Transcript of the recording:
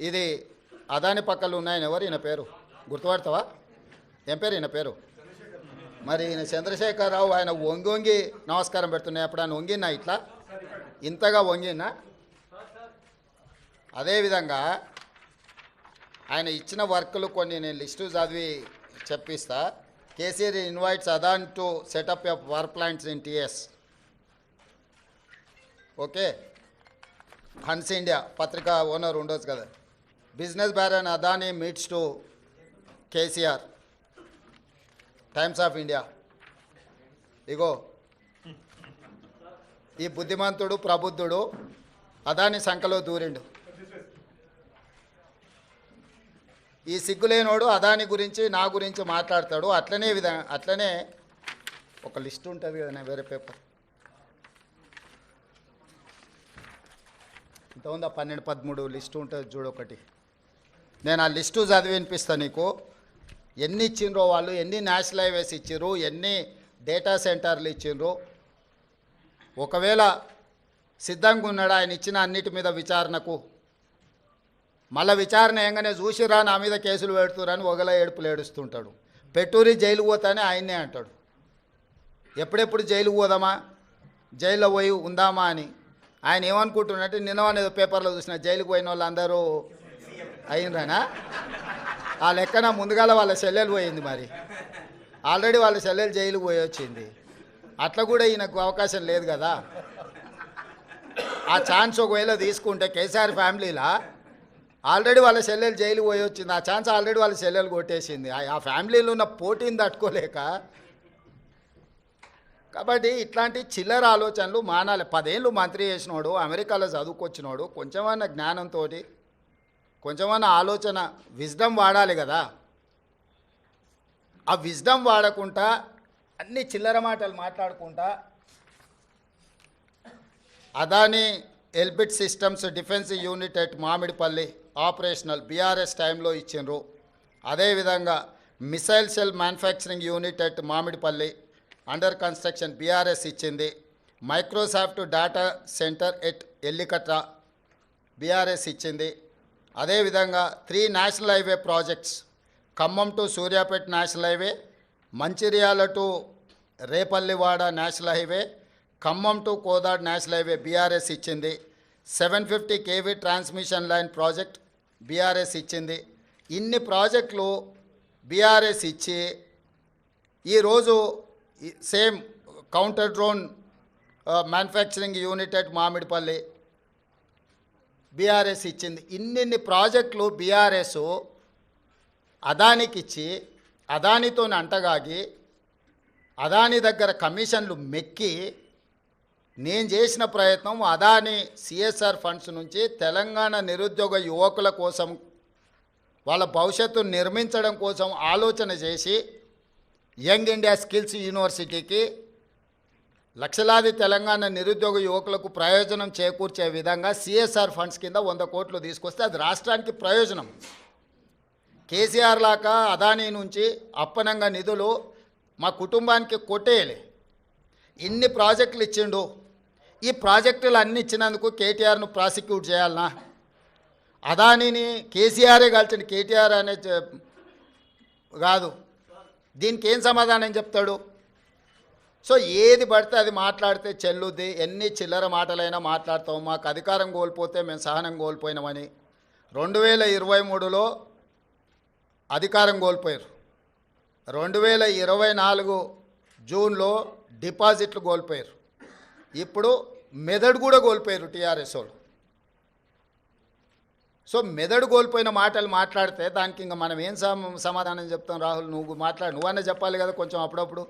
ఇది అదాని పక్కలు ఉన్నాయని ఎవరు? ఈయన పేరు. గుర్తుపడతావా? ఏం పేరు? ఈయన పేరు. మరి ఈయన చంద్రశేఖరరావు ఆయన వంగి వంగి నమస్కారం పెడుతున్నాయి. ఎప్పుడైనా వంగినా ఇట్లా? ఇంతగా వంగినా అదేవిధంగా ఆయన ఇచ్చిన వర్కులు కొన్ని నేను లిస్టు చదివి చెప్పిస్తా. KCR invites Adani to set up of power plants in TS. Okay? Hans India పత్రిక ఓనర్ ఉండొచ్చు కదా. Business baron Adani meets to KCR. Times of India. ఇగో ఈ బుద్ధిమంతుడు ప్రబుద్ధుడు అదాని సంఖలో దూరిండు. ఈ సిగ్గులేనోడు అదాని గురించి నా గురించి మాట్లాడతాడు. అట్లనే విధ అట్లనే ఒక లిస్ట్ ఉంటుంది కదా వేరే పేపర్. ఇంత ఉందా? పన్నెండు పదమూడు లిస్ట్ ఉంటుంది చూడొకటి నేను ఆ లిస్టు చదివినిపిస్తాను నీకు. ఎన్ని ఇచ్చిండ్రో వాళ్ళు ఎన్ని నేషనల్ హైవేస్ ఇచ్చిండ్రు ఎన్ని డేటా సెంటర్లు ఇచ్చిండ్రు ఒకవేళ సిద్ధంగా ఉన్నాడు ఆయన ఇచ్చిన అన్నిటి మీద విచారణకు? మళ్ళీ విచారణ ఏంగానే చూసిరా నా మీద కేసులు పెడుతురని ఒకలా ఏడుపులు ఏడుస్తుంటాడు. పెట్టూరి జైలు పోతానే ఆయన్నే అంటాడు. ఎప్పుడెప్పుడు జైలు పోదామా? జైల్లో పోయి ఉందామా అని. ఆయన ఏమనుకుంటున్నట్టు నిన్న అనేది పేపర్లో చూసిన జైలుకు పోయిన వాళ్ళందరూ అయిందనా ఆ లెక్కన ముందుగాల వాళ్ళ సెల్లెలు పోయింది మరి. ఆల్రెడీ వాళ్ళ సెల్లెలు జైలు పోయి వచ్చింది. అట్లా కూడా ఈయనకు అవకాశం లేదు కదా. ఆ ఛాన్స్ ఒకవేళ తీసుకుంటే కేసీఆర్ ఫ్యామిలీలా ఆల్రెడీ వాళ్ళ సెల్లెలు జైలు పోయి వచ్చింది. ఆ ఛాన్స్ ఆల్రెడీ వాళ్ళ సెల్లెలు కొట్టేసింది. ఆ- ఆ ఫ్యామిలీలో ఉన్న పోటీని తట్టుకోలేక. కాబట్టి ఇట్లాంటి చిల్లర ఆలోచనలు మానాలి. పదేళ్ళు మంత్రి చేసినోడు అమెరికాలో చదువుకొచ్చినోడు కొంచెమన్నా జ్ఞానంతో కొంచెమన్నా ఆలోచన విజ్డమ్ వాడాలి కదా. ఆ విజ్డమ్ వాడకుండా అన్ని చిల్లర మాటలు మాట్లాడుకుంటా Adani Elbit systems defence unit at Mamidipalli operational BRS టైంలో ఇచ్చిండ్రు. అదేవిధంగా missile cell manufacturing unit at Mamidipalli under construction BRS ఇచ్చింది. Microsoft data centre at Ellikatta BRS ఇచ్చింది. అదేవిధంగా three national highway projects Khammam to Suryapet national highway Mancherial to Repallewada national highway Khammam to Kodad national highway BRS ఇచ్చింది. Seven fifty KV transmission line project BRS ఇచ్చింది. ఇన్ని ప్రాజెక్టులు బీఆర్ఎస్ ఇచ్చి ఈరోజు same counter drone manufacturing unit at Mamidipalli BRS ఇచ్చింది. ఇన్నిన్ని ప్రాజెక్టులు BRS అదానికి ఇచ్చి అదానితో అంటగాగి అదాని దగ్గర కమిషన్లు మెక్కి నేను చేసిన ప్రయత్నం అదాని సిఎస్ఆర్ ఫండ్స్ నుంచి తెలంగాణ నిరుద్యోగ యువకుల కోసం వాళ్ళ భవిష్యత్తును నిర్మించడం కోసం ఆలోచన చేసి యంగ్ ఇండియా స్కిల్స్ యూనివర్సిటీకి లక్షలాది తెలంగాణ నిరుద్యోగ యువకులకు ప్రయోజనం చేకూర్చే విధంగా సిఎస్ఆర్ ఫండ్స్ కింద వంద కోట్లు తీసుకొస్తే అది రాష్ట్రానికి ప్రయోజనం. కేసీఆర్ లాగా అదానీ నుంచి అప్పనంగా నిధులు మా కుటుంబానికి కొట్టేయలే. ఇన్ని ప్రాజెక్టులు ఇచ్చిండు. ఈ ప్రాజెక్టులు అన్ని ఇచ్చినందుకు కేటీఆర్ను ప్రాసిక్యూట్ చేయాలనా? అదానీని కేసీఆరే కలిసిన కేటీఆర్ అనే కాదు. దీనికి ఏం సమాధానం చెప్తాడు? సో ఏది పడితే అది మాట్లాడితే చెల్లుద్ది. ఎన్ని చిల్లర మాటలైనా మాట్లాడతాం మాకు అధికారం కోల్పోతే మేము సహనం కోల్పోయినామని. రెండు వేల ఇరవై మూడులో అధికారం కోల్పోయారు రెండు వేల ఇరవై నాలుగు జూన్లో డిపాజిట్లు కోల్పోయారు ఇప్పుడు మెదడు కూడా కోల్పోయారు టీఆర్ఎస్ వాళ్ళు. సో మెదడు కోల్పోయిన మాటలు మాట్లాడితే దానికి ఇంకా మనం ఏం సమాధానం చెప్తాం రాహుల్? నువ్వు మాట్లాడు. నువ్వన్నా చెప్పాలి కదా కొంచెం అప్పుడప్పుడు.